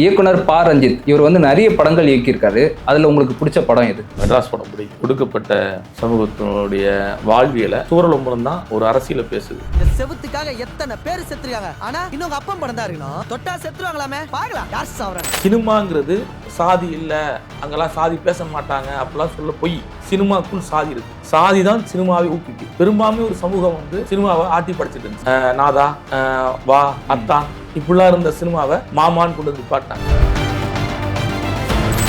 இயக்குனர் ப ரஞ்சித் இவர் வந்து நிறைய படங்கள் இயக்கியிருக்காரு. அதுல உங்களுக்கு பிடிச்ச படம் எது? மெட்ராஸ் படம் பிடிக்கும் ஒடுக்கப்பட்ட சமூகத்தினுடைய வாழ்வியலை சூரலம்பரம் தான் ஒரு அரசியல பேசுது. இந்த செவுத்துக்காக எத்தனை பேர் செத்துருக்காங்க? ஆனா இன்னும் அப்பன் படம் தான் இருக்கணும். தொட்டா செத்துருவாங்களாமே? பாக்கலாம் யார் சாவறாங்க? சினிமாங்கிறது சாதி இல்ல. அங்கெல்லாம் சாதி பேச மாட்டாங்க. அப்படிலாம் சொல்ல பொய். சினிமாக்குள் சாதி இருக்கு. சாதி தான் சினிமாவை ஊக்குவிக்கு பெரும்பான்மை ஒரு சமூகம் வந்து சினிமாவை ஆட்டி படைச்சிட்டு இருந்துச்சு. நாதா வா அத்தான் இப்படிலாம் இருந்த சினிமாவை மாமான்னு கொண்டு வந்து பாட்டாங்க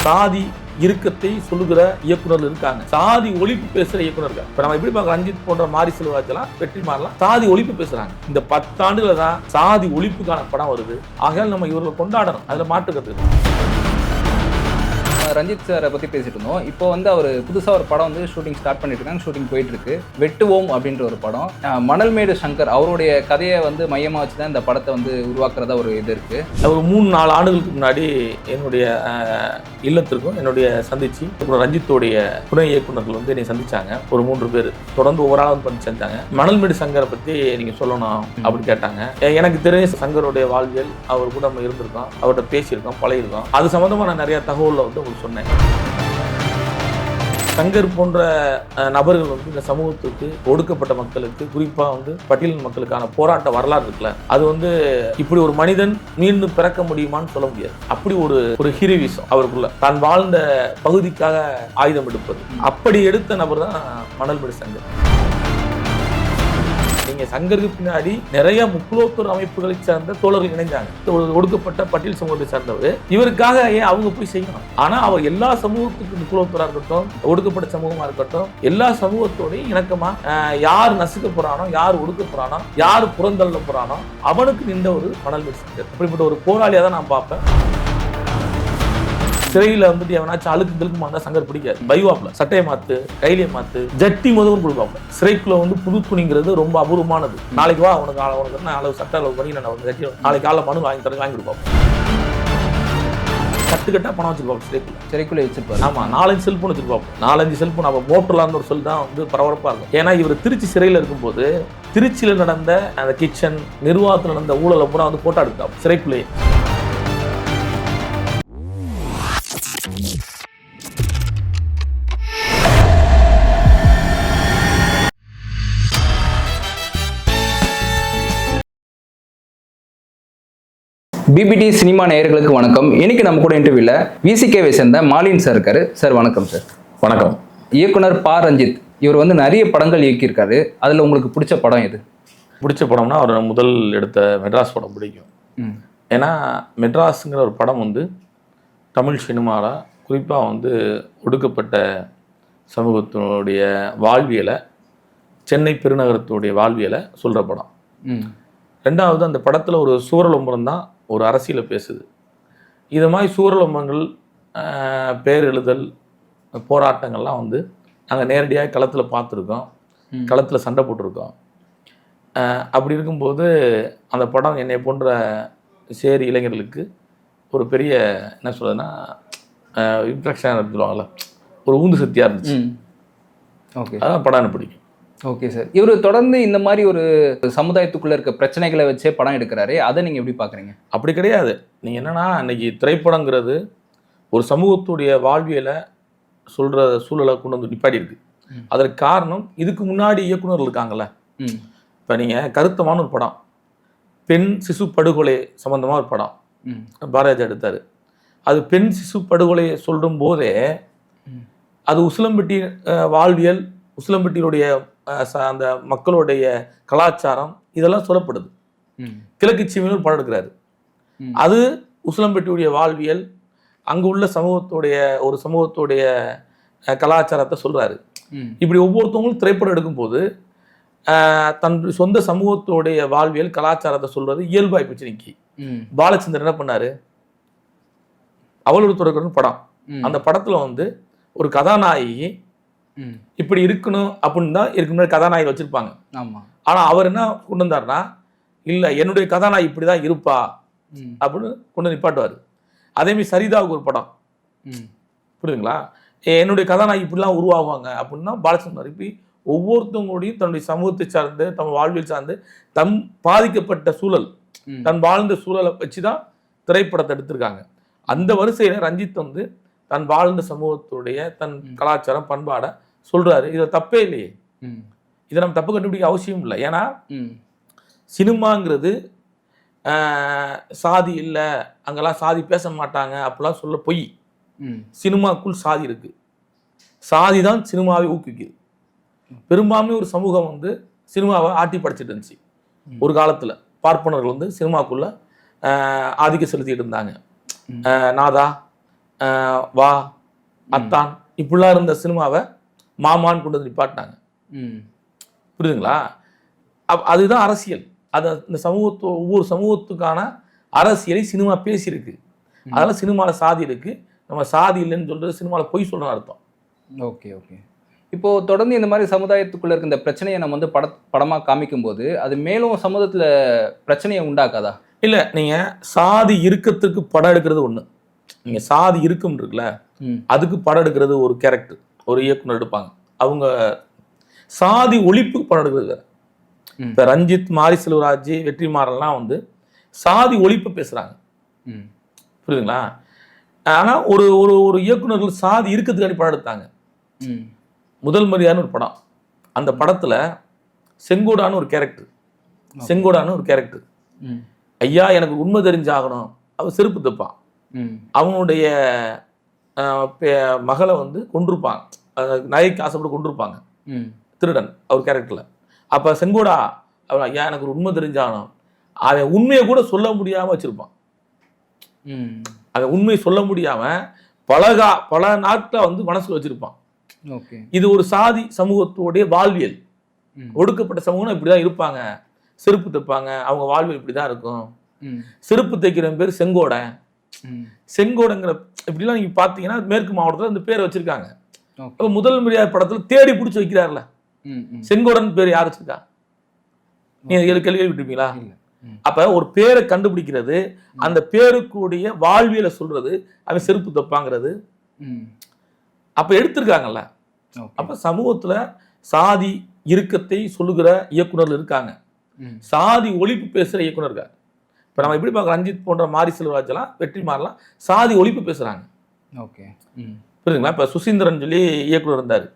சாதி இறுக்கத்தை சொல்லுகிற இயக்குநர்கள் இருக்காங்க. சாதி ஒழிப்பு பேசுற இயக்குனர் இப்ப நம்ம எப்படி பார்க்க ரஞ்சித் போன்ற மாரி செல்வராஜெல்லாம் வெற்றி மாறலாம். சாதி ஒழிப்பு பேசுறாங்க. இந்த பத்தாண்டுல தான் சாதி ஒழிப்புக்கான படம் வருது. ஆகையால் நம்ம இவர்களை கொண்டாடணும். அதுல மாற்றுக்கிறது. ரஞ்சித் சாரை பற்றி பேசிட்டு இருந்தோம். இப்போ வந்து அவர் புதுசாக ஒரு படம் வந்து ஷூட்டிங் ஸ்டார்ட் பண்ணிட்டு இருக்காங்க ஷூட்டிங் போயிட்டு இருக்கு வெட்டுவோம் அப்படின்ற ஒரு படம். மணல்மேடு சங்கர் அவருடைய கதையை வந்து மையமாக வச்சு தான் இந்த படத்தை வந்து உருவாக்குறதா ஒரு இது இருக்கு. ஒரு மூணு நாலு ஆண்டுகளுக்கு முன்னாடி என்னுடைய இல்லத்திற்கும் என்னுடைய சந்திச்சு அப்புறம் ரஞ்சித்துடைய துணை இயக்குனர்கள் வந்து என்னை சந்திச்சாங்க. ஒரு மூன்று பேர். தொடர்ந்து ஒவ்வொரு ஆளும் பண்ணி செஞ்சாங்க மணல்மேடு சங்கரை பற்றி நீங்கள் சொல்லணும் அப்படின்னு கேட்டாங்க. எனக்கு தெரிஞ்ச சங்கருடைய வாழ்வியல் அவர் கூட நம்ம இருந்திருக்கோம். அவர்கிட்ட பேசியிருக்கோம் பழகிருக்கோம் அது சம்மந்தமாக நான் நிறைய தகவலில் வந்து உங்களுக்கு சொன்னேன். சங்கர் போன்ற நபர்கள் வந்து இந்த சமூகத்துக்கு ஒடுக்கப்பட்ட மக்களுக்கு குறிப்பா வந்து பட்டியலின் மக்களுக்கான போராட்ட வரலாறு இருக்குல்ல அது வந்து இப்படி ஒரு மனிதன் மீண்டும் பிறக்க முடியுமான்னு சொல்ல முடியாது. அப்படி ஒரு ஒரு ஹீரோவிசம் அவருக்குள்ள. தான் வாழ்ந்த பகுதிக்காக ஆயுதம் எடுப்பது. அப்படி எடுத்த நபர் தான் மணல்படி சங்கர். நீங்க சங்கருக்கு பின்னாடி நிறைய முக்குலோத்தூர் அமைப்புகளை சார்ந்த தோழர்கள் இணைஞ்சாங்க ஒடுக்கப்பட்ட பட்டியல் சமூகத்தை சார்ந்தவர். இவருக்காக ஏன் அவங்க போய் செய்யணும்? ஆனா அவர் எல்லா சமூகத்துக்கும் முக்குலோத்தூரா இருக்கட்டும் ஒடுக்கப்பட்ட சமூகமா இருக்கட்டும் எல்லா சமூகத்தோடையும் இணக்கமா யார் நசுக்க போறானோ யார் ஒடுக்க போறானோ யார் புறந்தள்ள போறானோ அவனுக்கு நின்ற ஒரு மணல் அப்படிப்பட்ட ஒரு போராளியா தான் நான் பார்ப்பேன். சிறையில வந்துட்டு எவனாச்சும் அழுக்கு கிழுக்குமா இருந்தா சங்கர் பிடிக்காது. பைவாப்ல சட்டையை மாத்து கைலியை மாத்து ஜட்டி முதலும் கொடுப்பாப்ல. சிறைக்குள்ள வந்து புது துணிங்கிறது ரொம்ப அபூர்வமானது. நாளைக்கு வா உனக்கு ஆள- உனக்கு என்ன அளவு சட்டை அளவு பண்ணி நான் உனக்கு ஜட்டி நாளைக்கு காலைல மனு வாங்கி தரேன் வாங்கி கொடுப்பாப்ல. கட்டுக்கட்டா பணம் வச்சிருப்பாப்ல சிறைக்குள்ள. சிறைக்குள்ளே வச்சிருப்பாரு. ஆமா நாலஞ்சு செல்போன் வச்சிருப்பாப்ல. நாலஞ்சு செல்போன் அப்ப மோட்டர்லான்னு ஒரு சொல் தான் வந்து பரபரப்பா இருக்கும். ஏன்னா இவர் திருச்சி சிறையில இருக்கும்போது திருச்சியில நடந்த அந்த கிச்சன் நிர்வாகத்துல நடந்த ஊழலை பூரா வந்து போட்டோ எடுத்தாப்ல சிறைக்குள்ளேயே. பிபிடி சினிமா நேயர்களுக்கு வணக்கம். இன்னைக்கு நம்ம கூட இன்டர்வியூல விசிகேவை சேர்ந்த மாலின் சார் இருக்காரு. சார் வணக்கம் சார் வணக்கம். இயக்குனர் ப. ரஞ்சித். இவர் வந்து நிறைய படங்கள் இயக்கியிருக்காரு. அதுல உங்களுக்கு பிடிச்ச படம் எது? பிடிச்ச படம்னா அவர் முதல் எடுத்த மெட்ராஸ் படம் பிடிக்கும். ஏன்னா மெட்ராஸுங்கிற ஒரு படம் வந்து தமிழ் சினிமாவில் குறிப்பாக வந்து ஒடுக்கப்பட்ட சமூகத்தினுடைய வாழ்வியலை சென்னை பெருநகரத்துடைய வாழ்வியலை சொல்கிற படம். ம். ரெண்டாவது அந்த படத்தில் ஒரு சூரலொம்பரம் தான் ஒரு அரசியலை பேசுது. இது மாதிரி சூரலொம்பங்கள் பேர் எழுதல் போராட்டங்கள்லாம் வந்து நாங்கள் நேரடியாக களத்தில் பார்த்துருக்கோம். களத்தில் சண்டை போட்டிருக்கோம். அப்படி இருக்கும்போது அந்த படம் என்னை போன்ற சேரி இளைஞர்களுக்கு ஒரு பெரிய என்ன சொல்றதுன்னா இன்ட்ரக்ஷன் சொல்லுவாங்கள்ல ஒரு உந்து சக்தியாக இருந்துச்சு. ஓகே. அதான் படம் எனக்கு பிடிக்கும். ஓகே சார் இவர் தொடர்ந்து இந்த மாதிரி ஒரு சமுதாயத்துக்குள்ள இருக்க பிரச்சனைகளை வச்சே படம் எடுக்கிறாரு அதை நீங்க எப்படி பாக்குறீங்க? அப்படி கிடையாது. நீங்கள் என்னன்னா இன்னைக்கு திரைப்படங்கிறது ஒரு சமூகத்துடைய வாழ்வியலை சொல்கிற சூழலை கொண்டு வந்து நிப்பாடி இருக்கு. அதற்கு காரணம் இதுக்கு முன்னாடி இயக்குனர்கள் இருக்காங்கல்ல. இப்போ நீங்கள் கருத்தமான ஒரு படம். பெண் சிசு படுகொலை சம்பந்தமா ஒரு படம். ம். பாரதிராஜா எடுத்தார். அது பெண் சிசு படுகொலையை சொல்லும் போதே. அது உசிலம்பட்டி வாழ்வியல் உசிலம்பட்டியினுடைய அந்த மக்களுடைய கலாச்சாரம் இதெல்லாம் சொல்லப்படுது. கிழக்கு சீமையில் படம் எடுக்கிறாரு. அது உசிலம்பட்டியுடைய வாழ்வியல் அங்கு உள்ள சமூகத்துடைய ஒரு சமூகத்துடைய கலாச்சாரத்தை சொல்றாரு. இப்படி ஒவ்வொருத்தவங்களும் திரைப்படம் எடுக்கும்போது தன் சொந்த சமூகத்துடைய வாழ்வியல் கலாச்சாரத்தை சொல்றது இயல்பாய் போச்சு இன்னைக்கு. பாலச்சந்தர் என்ன பண்ணாரு? அவளோட தொடர்பு படம். அந்த படத்துல வந்து ஒரு கதாநாயகி இப்படி இருக்கணும் அப்படின்னு தான் இதுக்கு முன்னாடி கதாநாயகி வச்சிருப்பாங்க. ஆமா. ஆனா அவர் என்ன கொண்டு வந்தாருன்னா இல்ல என்னுடைய கதாநாயகி இப்படிதான் இருப்பா. ம். அப்படின்னு கொண்டு வந்து நிப்பாட்டுவார். அதேமாதிரி சரிதாவுக்கு ஒரு படம். புரியுதுங்களா? என்னுடைய கதாநாயகி இப்படிலாம் உருவாகுவாங்க அப்படின்னா பாலச்சந்தர் இப்படி ஒவ்வொருத்தவங்களுடையும் தன்னுடைய சமூகத்தை சார்ந்து தம் வாழ்வியல் சார்ந்து தம் பாதிக்கப்பட்ட சூழல். தன் வாழ்ந்த சூழலை வச்சு தான் திரைப்படத்தை எடுத்திருக்காங்க. அந்த வரிசையில ரஞ்சித் வந்து தன் வாழ்ந்த சமூகத்துடைய தன். கலாச்சாரம் பண்பாடை சொல்றாரு. இதுல தப்பே இல்லையே. ம். இதை நம்ம தப்பு கண்டுபிடிக்க அவசியம் இல்லை. ஏன்னா ம். சினிமாங்கிறது சாதி இல்லை அங்கெல்லாம் சாதி பேச மாட்டாங்க அப்படிலாம் சொல்ல பொய். ம். சினிமாக்குள் சாதி இருக்கு. சாதி தான் சினிமாவை ஊக்குவிக்குது. பெரும்பான்மை ஒரு சமூகம் வந்து சினிமாவை ஆட்டி படைச்சிட்டு இருந்துச்சு. ஒரு காலத்துல பார்ப்பனர்கள் வந்து சினிமாக்குள்ள ஆதிக்கம் செலுத்திட்டு இருந்தாங்க. நாதா வா. அத்தான். இப்படிலாம் இருந்த சினிமாவை மாமான்னு கொண்டு வந்து நிப்பாட்டினாங்க. ம். புரியுதுங்களா? அப் அதுதான் அரசியல். அது இந்த சமூகத்து ஒவ்வொரு சமூகத்துக்கான அரசியலை சினிமா பேசியிருக்கு. ம். அதனால சினிமாவில் சாதி இருக்கு. நம்ம சாதி இல்லைன்னு சொல்றது சினிமாவில் பொய் சொல்ற அர்த்தம். Okay okay. இப்போ தொடர்ந்து இந்த மாதிரி சமுதாயத்துக்குள்ள இருக்க இந்த பிரச்சனையை நம்ம வந்து பட படமா காமிக்கும் போது அது மேலும் சமூகத்துல பிரச்சனையை உண்டாக்காதா? இல்ல நீங்க சாதி இறுக்கத்துக்கு படம் எடுக்கிறது ஒண்ணு. நீங்க சாதி இறுக்கம் இருக்குல்ல அதுக்கு படம் எடுக்கிறது ஒரு கேரக்டர் ஒரு இயக்குனர் எடுப்பாங்க. அவங்க சாதி ஒழிப்புக்கு படம் எடுக்கிறது. இப்ப ரஞ்சித் மாரி செல்வராஜ் வெற்றிமாறன்லாம் வந்து சாதி ஒழிப்பு பேசுறாங்க. ம். புரியுதுங்களா? ஆனா ஒரு ஒரு ஒரு இயக்குனர்கள் சாதி இருக்கிறதுக்காண்டி படம் எடுத்தாங்க. முதல் மரியாதைன்னு ஒரு படம். அந்த படத்துல செங்கோடான்னு ஒரு கேரக்டர் செங்கோடான்னு ஒரு கேரக்டர் ஐயா எனக்கு உண்மை தெரிஞ்சாகணும். அவன் செருப்பு தைப்பான் அவனுடைய மகளை வந்து கொண்டிருப்பான் நகைக்கு ஆசைப்பட்டு கொண்டிருப்பாங்க ம். திருடன் அவர் கேரக்டர்ல அப்ப செங்கோடா ஐயா எனக்கு ஒரு உண்மை தெரிஞ்சாகணும் அவன் உண்மையை கூட சொல்ல முடியாம வச்சிருப்பான். அவன் உண்மையை சொல்ல முடியாம பலகா பல நாட்களை வந்து மனசுல வச்சிருப்பான். ஓகே. இது ஒரு சாதி சமூகத்துடைய வாழ்வியல். ஒடுக்கப்பட்ட சமூகம் இப்படிதான் இருப்பாங்க. செருப்பு தைப்பாங்க. அவங்க வாழ்வியல் இப்படிதான் இருக்கும். ம். செருப்பு தைக்கிறவன் பேர் செங்கோடன் செங்கோடங்கிற இப்படிலாம் நீங்க பாத்தீங்கன்னா மேற்கு மாவட்டத்துல இந்த பேர் வச்சிருக்காங்க. அப்ப முதல் மரியாதை படத்துல தேடி பிடிச்சி வைக்கிறார்ல. செங்கோடன் பேர் யார் வச்சிருக்கா? நீங்க ஏழு கேள்வி விட்டுருப்பீங்களா அப்ப ஒரு பேரை கண்டுபிடிக்கிறது அந்த பேருக்குடைய வாழ்வியலை சொல்றது அவன் செருப்பு தப்பாங்கிறது. அப்ப எடுத்திருக்காங்கல்ல. அப்ப சமூகத்துல சாதி இறுக்கத்தை சொல்லுகிற இயக்குனர்கள் இருக்காங்க. சாதி ஒழிப்பு பேசுற இயக்குனர் இருக்காங்க இப்ப நம்ம எப்படி பார்க்க ரஞ்சித் போன்ற மாரி செல்வராஜ் எல்லாம் வெற்றிமாறலாம் சாதி ஒழிப்பு பேசுறாங்க. ஓகே. ம். புரியுதுங்களா? இப்ப சுசீந்திரன் சொல்லி இயக்குனர் இருந்தாரு.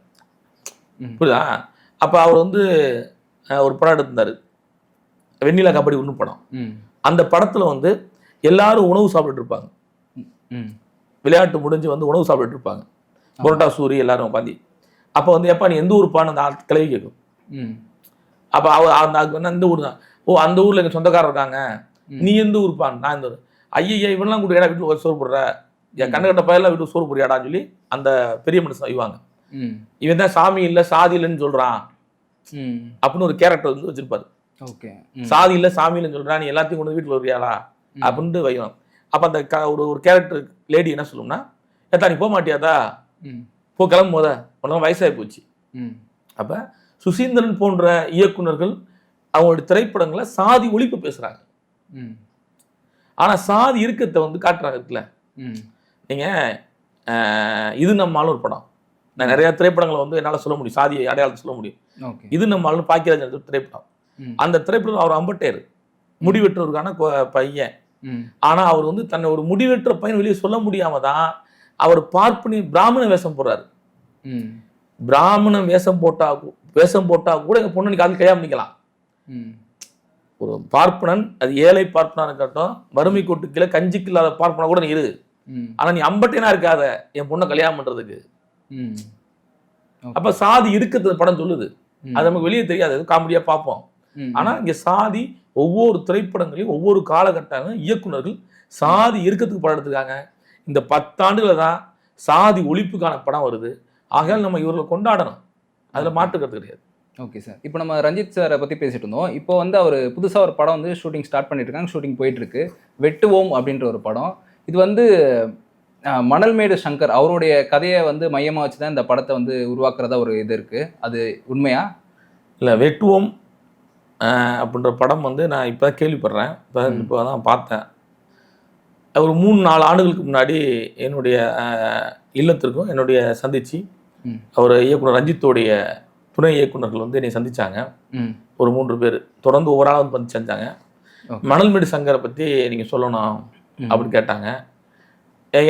ம். புரியுதா? அப்ப அவர் வந்து ஒரு படம் எடுத்திருந்தாரு. வெண்ணிலா கபடி ஒன்று படம். ம். அந்த படத்துல வந்து எல்லாரும் உணவு சாப்பிட்டுட்டு இருப்பாங்க. ம். விளையாட்டு முடிஞ்சு வந்து உணவு சாப்பிட்டுட்டு இருப்பாங்க. புரோட்டா சூரி எல்லாரும் உட்காந்து. அப்போ வந்து எப்பா நீ எந்த ஊருப்பான்னு அந்த கிளவி கேட்கும். ம். அப்போ அவ அந்த வந்து அந்த ஊர் தான் ஓ அந்த ஊர்ல எங்க சொந்தக்காரர் இருக்காங்க. நீ எந்த ஊருப்பான் நான் இந்த ஐயா இவன்லாம் கூட ஏடா வீட்டுல சோறு போடுற? என் கண்ணு கட்ட பயிரெல்லாம் வீட்டுக்கு சோறு போடுறியாடான்னு சொல்லி அந்த பெரிய மனுஷன் ஐவாங்க இவன் தான் சாமி இல்லை சாதி இல்லைன்னு சொல்றான். அப்படின்னு ஒரு கேரக்டர் வந்து வச்சிருப்பாரு. சாதி இல்லை சாமி இல்லைன்னு சொல்றான் நீ எல்லாத்தையும் கொண்டு வீட்டுல வருவியாடா ம். அப்படின்ட்டு வைவான் அப்ப அந்த க- ஒரு ஒரு கேரக்டர் லேடி என்ன சொல்லும்னா ஏத்தா நீ போக மாட்டியாதா? போ கிளம்பு போத உனக்கு வயசாகி போச்சு. அப்ப சுசீந்திரன் போன்ற இயக்குனர்கள் அவங்களுடைய திரைப்படங்களை சாதி ஒழிப்பு பேசுறாங்க. ம். ஆனா சாதி இறுக்கத்தை வந்து காட்டுறாங்க இருக்குல்ல. ம். நீங்க அஹ், இது நம்மாலும் ஒரு படம். நான் நிறைய திரைப்படங்களை வந்து என்னால சொல்ல முடியும். சாதியை அடையாளத்தை சொல்ல முடியும். இது நம்மாலும் பாக்கியராஜன் எடுத்த திரைப்படம். அந்த திரைப்படம் அவர் அம்பட்டேர் முடிவெற்றவருக்கான பையன். ம். ஆனா அவர் வந்து தன்னை ஒரு முடிவெற்ற பையன் வெளியே சொல்ல முடியாம தான் அவர் பார்ப்பனி பிராமண வேஷம் போடுறாரு. பிராமண வேஷம் போட்டா வேஷம் போட்டா கூட எங்க பொண்ணு கால் கல்யாணம் பண்ணிக்கலாம் ம். ஒரு பார்ப்பனன் அது ஏழை பார்ப்பனா இருக்கட்டும் வறுமை கோட்டு கீழே கஞ்சிக்கு இல்லாத பார்ப்பனா கூட நீ இரு. ஆனா நீ அம்பட்டேனா இருக்காத. என் பொண்ணை கல்யாணம் பண்றதுக்கு. அப்ப சாதி இருக்கிறது படம் சொல்லுது. அது நமக்கு வெளியே தெரியாது. காமெடியா பார்ப்போம். ஆனா இங்க சாதி ஒவ்வொரு திரைப்படங்களையும் ஒவ்வொரு காலகட்டங்களும் இயக்குனர்கள் சாதி இருக்கிறதுக்கு படம் எடுத்திருக்காங்க. இந்த பத்தாண்டுல தான் சாதி ஒழிப்புக்கான படம் வருது. ஆகையால் நம்ம இவர்களை கொண்டாடணும். அதுல மாற்றுக்கிறது கிடையாது. ஓகே சார் இப்போ நம்ம ரஞ்சித் சாரை பற்றி பேசிட்டு இருந்தோம். இப்போ வந்து அவர் புதுசாக ஒரு படம் வந்து ஷூட்டிங் ஸ்டார்ட் பண்ணிட்டு இருக்காங்க ஷூட்டிங் போயிட்டு இருக்கு வெட்டுவோம் அப்படின்ற ஒரு படம். இது வந்து மணல்மேடு சங்கர் அவருடைய கதையை வந்து மையமாக வச்சு தான் இந்த படத்தை வந்து உருவாக்குறதா ஒரு இது இருக்கு. அது உண்மையா? இல்ல வெட்டுவோம் அப்படின்ற படம் வந்து நான் இப்போ கேள்விப்படுறேன். இப்போ தான் பார்த்தேன். ஒரு மூணு நாலு ஆண்டுகளுக்கு முன்னாடி என்னுடைய இல்லத்திற்கும் என்னுடைய சந்திச்சு. அவர் இயக்குனர் ரஞ்சித்தோடைய துணை இயக்குனர்கள் வந்து என்னை சந்திச்சாங்க. ஒரு மூன்று பேர். தொடர்ந்து ஒவ்வொரு ஆளும் வந்து செஞ்சாங்க. மணல்மேடு சங்கரை பற்றி நீங்கள் சொல்லணும். அப்படின்னு கேட்டாங்க.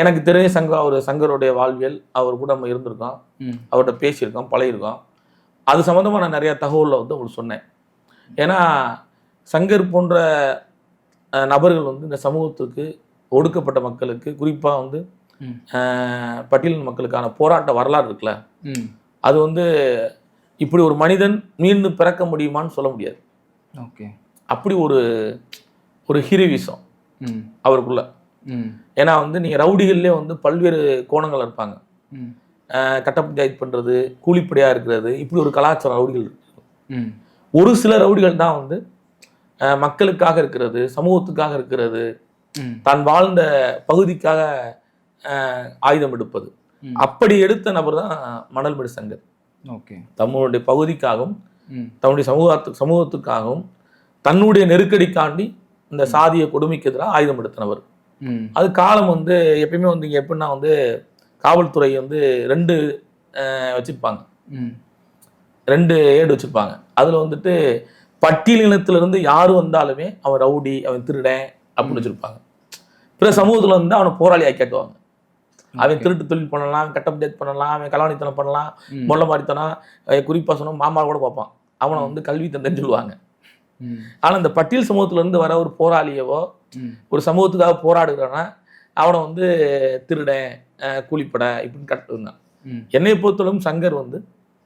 எனக்கு தெரிஞ்ச சங்கம் அவர் சங்கருடைய வாழ்வியல் அவர் கூட நம்ம இருந்திருக்கோம். அவர்கிட்ட பேசியிருக்கோம் பழகிருக்கோம் அது சம்மந்தமாக நான் நிறைய தகவலில் வந்து உங்களுக்கு சொன்னேன். ஏன்னா சங்கர் போன்ற நபர்கள் வந்து இந்த சமூகத்துக்கு ஒடுக்கப்பட்ட மக்களுக்கு குறிப்பாக வந்து பட்டியலின மக்களுக்கான போராட்ட வரலாறு இருக்குல்ல. அது வந்து இப்படி ஒரு மனிதன் மீண்டும் பிறக்க முடியுமான்னு சொல்ல முடியாது. ஓகே. அப்படி ஒரு ஒரு ஹீரோவிசம் அவருக்குள்ள. ஏன்னா வந்து நீங்கள் ரவுடிகள்லேயே வந்து பல்வேறு கோணங்கள் இருப்பாங்க. கட்ட பஞ்சாயத்து பண்ணுறது கூலிப்படையாக இருக்கிறது இப்படி ஒரு கலாச்சாரம் ரவுடிகள் ஒரு சில ரவுடிகள் தான் வந்து மக்களுக்காக இருக்கிறது சமூகத்துக்காக இருக்கிறது தான் வாழ்ந்த பகுதிக்காக ஆயுதம் எடுப்பது. அப்படி எடுத்த நபர் தான் மணல்மேடு சங்கர் தம்முடைய பகுதிக்காகவும் தன்னுடைய சமூகத்து சமூகத்துக்காகவும் தன்னுடைய நெருக்கடிக்காண்டி இந்த சாதிய கொடுமைக்கு எதிராக ஆயுதம் எடுத்தனவர் அது காலம் வந்து எப்பயுமே வந்து இங்க எப்படின்னா வந்து காவல்துறை வந்து ரெண்டு வச்சிருப்பாங்க. ரெண்டு ஏடு வச்சிருப்பாங்க. அதுல வந்துட்டு பட்டியலினத்திலிருந்து யார் வந்தாலுமே அவன் ரவுடி அவன் திருடன் அப்படின்னு வச்சிருப்பாங்க. பிற சமூகத்துல வந்து அவனை போராளியா கேட்டுவாங்க. அவன் திருட்டு தொழில் பண்ணலாம் கட்ட பஞ்சாயத்து பண்ணலாம் அவன் கலாணித்தனம் பண்ணலாம். மொல்ல மாதிரித்தனம் அஹ் குறிப்பா சொன்னா மாமா கூட பார்ப்பான். அவனை வந்து கல்வி தந்தன்னு சொல்லுவாங்க. ம். ஆனா இந்த பட்டியல் சமூகத்துல இருந்து வர ஒரு போராளியவோ ஒரு சமூகத்துக்காக போராடுகிறான்னா அவனை வந்து திருடன் கூலிப்படை இப்படின்னு கட்டுருந்தான் என்னை பொறுத்தளவும் சங்கர் வந்து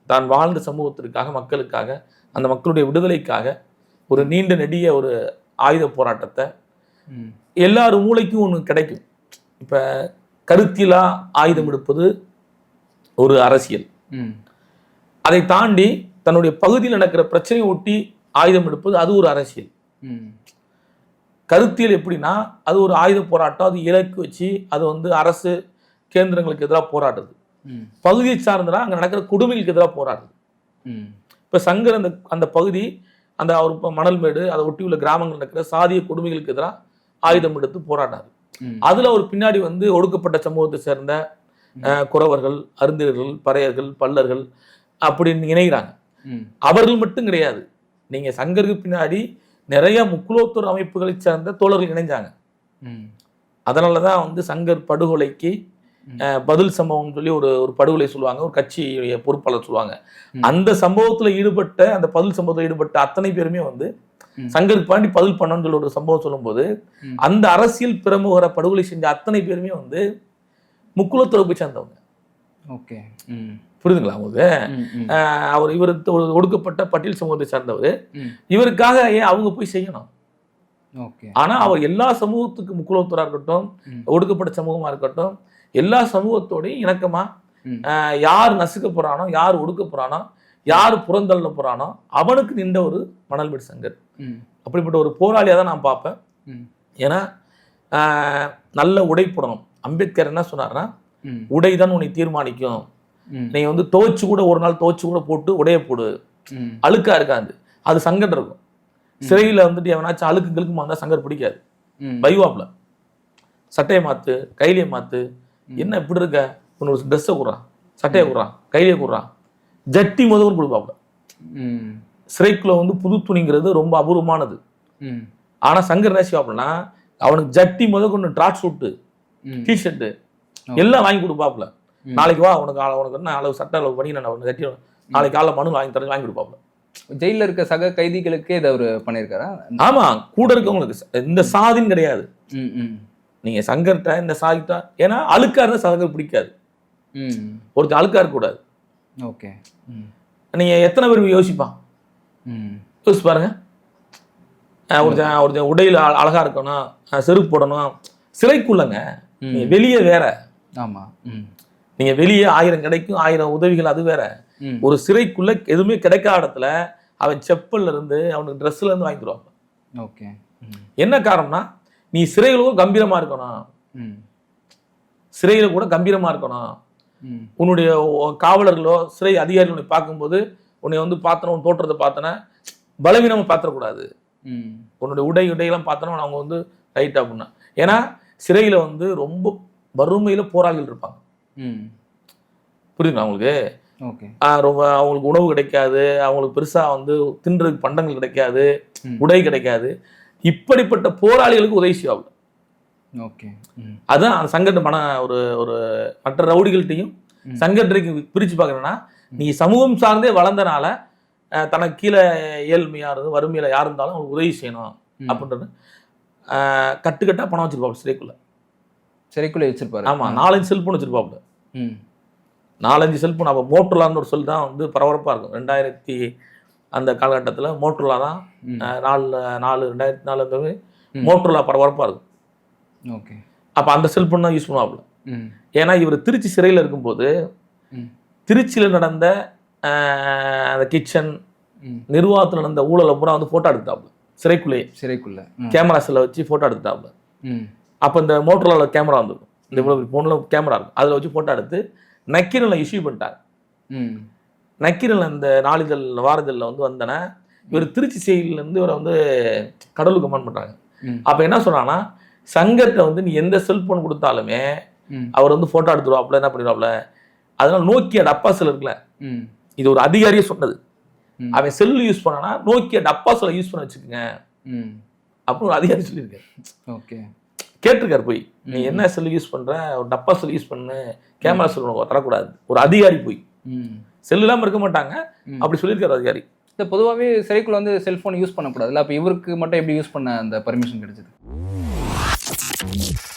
தான் வாழ்ந்த சமூகத்திற்காக மக்களுக்காக அந்த மக்களுடைய விடுதலைக்காக ஒரு நீண்ட நெடிய ஒரு ஆயுத போராட்டத்தை எல்லார் மூளைக்கும் ஒன்று கிடைக்கும். இப்போ கருத்திலா ஆயுதம் எடுப்பது ஒரு அரசியல். ம். அதை தாண்டி தன்னுடைய பகுதியில் நடக்கிற பிரச்சனையை ஒட்டி ஆயுதம் எடுப்பது அது ஒரு அரசியல். ம். கருத்தியல் எப்படின்னா அது ஒரு ஆயுத போராட்டம் அது இலக்கு வச்சு அது வந்து அரசு கேந்திரங்களுக்கு எதிராக போராடுறது. ம். பகுதியை சார்ந்தனா அங்கே நடக்கிற கொடுமைகளுக்கு எதிராக போராடுறது. ம். இப்போ சங்கர் அந்த அந்த பகுதி அந்த அவர் இப்போ மணல்மேடு அதை ஒட்டி உள்ள கிராமங்கள் நடக்கிற சாதிய கொடுமைகளுக்கு எதிராக ஆயுதம் எடுத்து போராடினார் அதுல ஒரு பின்னாடி வந்து ஒடுக்கப்பட்ட சமூகத்தை சேர்ந்த குறவர்கள் அருந்தியர்கள் பறையர்கள் பல்லர்கள் அப்படின்னு இணைகிறாங்க. அவர்கள் மட்டும் கிடையாது. நீங்க சங்கருக்கு பின்னாடி நிறைய முக்குலோத்தூர் அமைப்புகளை சேர்ந்த தோழர்கள் இணைஞ்சாங்க. அதனால தான் வந்து சங்கர் படுகொலைக்கு பதில் சம்பவம் சொல்லி ஒரு ஒரு படுகொலை சொல்லுவாங்க. ஒரு கட்சியுடைய பொறுப்பாளர் சொல்லுவாங்க. அந்த சம்பவத்துல ஈடுபட்ட அந்த பதில் சம்பவத்தில் ஈடுபட்ட அத்தனை பேருமே வந்து. சங்கருக்கு பாண்டி பதில் பண்ணணும்னு சொல்லி ஒரு சம்பவம் சொல்லும்போது. அந்த அரசியல் பிரமுகரை படுகொலை செஞ்ச அத்தனை பேருமே வந்து முக்குலத்துறப்பை சேர்ந்தவங்க. ஓகே. புரியுதுங்களா அஹ், அவர் இவர் ஒரு ஒடுக்கப்பட்ட பட்டியல் சமூகத்தை சேர்ந்தவர். இவருக்காக ஏன் அவங்க போய் செய்யணும்? ஆனா அவர் எல்லா சமூகத்துக்கு முக்குலத்தூரா இருக்கட்டும். ஒடுக்கப்பட்ட சமூகமா இருக்கட்டும் எல்லா சமூகத்தோடையும் இணக்கமா யார் நசுக்க போறானோ யார் ஒடுக்க போறானோ யார் புறந்தள்ள போறானோ அவனுக்கு நின்ற ஒரு மணல்மேடு சங்கர். அப்படிப்பட்ட ஒரு போராளியாக தான் நான் பார்ப்பேன். ஏன்னா நல்ல உடை போடணும். அம்பேத்கர் என்ன சொன்னார்னா உடை தான் உன்னை தீர்மானிக்கும். நீ வந்து துவைச்சு கூட ஒரு நாள் துவைச்சு கூட போட்டு உடைய போடு. அழுக்கா இருக்காது. அது சங்கடம் இருக்கும். சிறையில் வந்துட்டு எவனாச்சும் அழுக்கு கிழுக்குமா இருந்தால் சங்கர் பிடிக்காது. ம். பைவாப்ல. சட்டையை மாத்து கைலியை மாத்து. என்ன இப்படி இருக்க? உன்னோட ட்ரெஸ்ஸை குடுறான். சட்டையை குடுறான். கைலியை குடுறான். ஜட்டி முதல் கொடுப்பாப்ல ம். சிறைக்குள்ள வந்து புது துணிங்கிறது ரொம்ப அபூர்வமானது. ஆனா சங்கர் என்ன செய்வாப்லனா அவனுக்கு ஜட்டி முத கொண்டு ட்ராக் சூட்டு டிஷர்ட்டு. எல்லாம் வாங்கி கொடுப்பாப்ல. நாளைக்கு வா உனக்கு உனக்கு என்ன அளவு சட்டை அளவு பண்ணி நான் உனக்கு ஜட்டி நாளைக்கு காலைல மனு வாங்கி தரேன் வாங்கி கொடுப்பாப்ல ஜெயில்ல இருக்க சக கைதிகளுக்கே இதை அவர் பண்ணியிருக்காரா? ஆமா கூட இருக்கவங்களுக்கு. இந்த சாதின்னு கிடையாது. ம் ம். நீங்க சங்கர்கிட்ட இந்த சாதிட்டா ஏன்னா அழுக்கா இருந்தா சங்கர் பிடிக்காது. ம். ஒருத்தன் அழுக்கா இருக்கக்கூடாது ஓகே. ம். நீங்க எத்தனை பேர் யோசிப்பான் ம். யோசிச்சு பாருங்க. ஒருத்தன் ஒருத்தன் உடையில அழகா இருக்கணும் செருப்பு போடணும். சிறைக்குள்ளங்க. ம். நீங்க வெளியே வேற. ஆமா. ம். நீங்க வெளியே ஆயிரம் கிடைக்கும் ஆயிரம் உதவிகள் அது வேற. ஒரு சிறைக்குள்ள எதுவுமே கிடைக்காத இடத்துல அவன் செப்பல்ல இருந்து அவனுக்கு ட்ரெஸ்ல இருந்து வாங்கி தருவாங்க ஓகே என்ன காரணம்னா நீ சிறைகளும் கம்பீரமா இருக்கணும். ம். சிறையில கூட கம்பீரமா இருக்கணும். உன்னுடைய காவலர்களோ சிறை அதிகாரிகள் உன்னை பார்க்கும்போது உன்னை வந்து பார்த்தன உன் தோற்றத்தை பார்த்தன பலவீனமா பார்த்துடக்கூடாது. உன்னுடைய உடை உடையெல்லாம் பார்த்தோன்னா அவங்க வந்து ரைட் அப்படின்னா ஏன்னா சிறையில வந்து ரொம்ப வறுமையில போராளிகள் இருப்பாங்க. புரியுதுங்களா ஆஹ் ரொம்ப அவங்களுக்கு உணவு கிடைக்காது அவங்களுக்கு பெருசா வந்து தின்றதுக்கு பண்டங்கள் கிடைக்காது. உடை கிடைக்காது. இப்படிப்பட்ட போராளிகளுக்கு உதவி செய்வாங்க. ஓகே. அதுதான் அந்த மன ஒரு ஒரு மற்ற ரவுடிகள்கிட்டையும் ம். சங்கட்டுக்கு பிரித்து பார்க்குறேன்னா நீ சமூகம் சார்ந்தே வளர்ந்தனால தனக்கு கீழே ஏழ்மையாக இருந்து வறுமையில் யார் இருந்தாலும் அவங்களுக்கு உதவி செய்யணும். அப்படின்றது. அஹ், கட்டுக்கட்டா பணம் வச்சிருப்பாப்புல சிறைக்குள்ள. சிறைக்குள்ளே வச்சிருப்பாரு. ஆமாம் நாலஞ்சு செல்ஃபோன் வச்சிருப்பாப்புல. ம். நாலஞ்சு செல்ஃபோன் அப்போ மோட்டர்லான்னு ஒரு சொல் தான் வந்து பரபரப்பாக இருக்கும். ரெண்டாயிரத்தி அந்த காலகட்டத்தில் மோட்டர்லா தான் நாலு நாலு ரெண்டாயிரத்தி நாலு இருந்தது. மோட்டர்லா பரபரப்பாக இருக்கும். ஓகே. அப்போ அந்த செல்ஃபோன் தான் யூஸ் பண்ணுவாப்புல. ம். ஏன்னா இவர் திருச்சி சிறையில் இருக்கும்போது திருச்சியில் நடந்த அந்த கிச்சன் நிர்வாகத்தில் நடந்த ஊழலை பூரா வந்து ஃபோட்டோ எடுத்தாப்புல சிறைக்குள்ளேயே. சிறைக்குள்ள. ம். கேமரா செல்லை வச்சு ஃபோட்டோ எடுத்தாப்புல ம். அப்போ இந்த மோட்டரில் கேமரா வந்துருக்கும். இந்த இவ்வளோ ஃபோனில் கேமரா இருக்கும். அதில் வச்சு ஃபோட்டோ எடுத்து நக்கீரனில் இஷ்யூ பண்ணிட்டாங்க ம். நக்கீரன் அந்த நாளிதழ் வாரதழில் வந்து வந்தன இவர் திருச்சி செய்தியிலேருந்து இவரை வந்து கடவுளுக்கு கமெண்ட் பண்ணுறாங்க அப்போ என்ன சொல்கிறாங்கன்னா சங்கத்தை வந்து நீ எந்த செல்ஃபோன் கொடுத்தாலுமே அவர் வந்து ஃபோட்டோ எடுத்துருவாப்புல என்ன பண்ணிடுவாப்புல? அதனால நோக்கியா டப்பா செல் இருக்குல்ல. இது ஒரு அதிகாரியே சொன்னது. அவன் செல் யூஸ் பண்ணானா நோக்கியா டப்பா செல்லை யூஸ் பண்ண வச்சுக்கோங்க. அப்படின்னு ஒரு அதிகாரி சொல்லியிருக்காரு. ஓகே. கேட்டிருக்காரு போய். நீ. என்ன செல் யூஸ் பண்ற? ஒரு டப்பா செல் யூஸ் பண்ணு. கேமரா செல் உனக்கு தரக்கூடாது. ஒரு அதிகாரி போய். செல் இல்லாம இருக்க மாட்டாங்க. அப்படி சொல்லியிருக்காரு அதிகாரி. இந்த பொதுவாகவே சிறைக்குள்ள வந்து செல்ஃபோன் யூஸ் பண்ணக்கூடாதுல்ல. அப்போ இவருக்கு மட்டும் எப்படி யூஸ் பண்ண அந்த பர்மிஷன் கிடைச்சது? Thank you.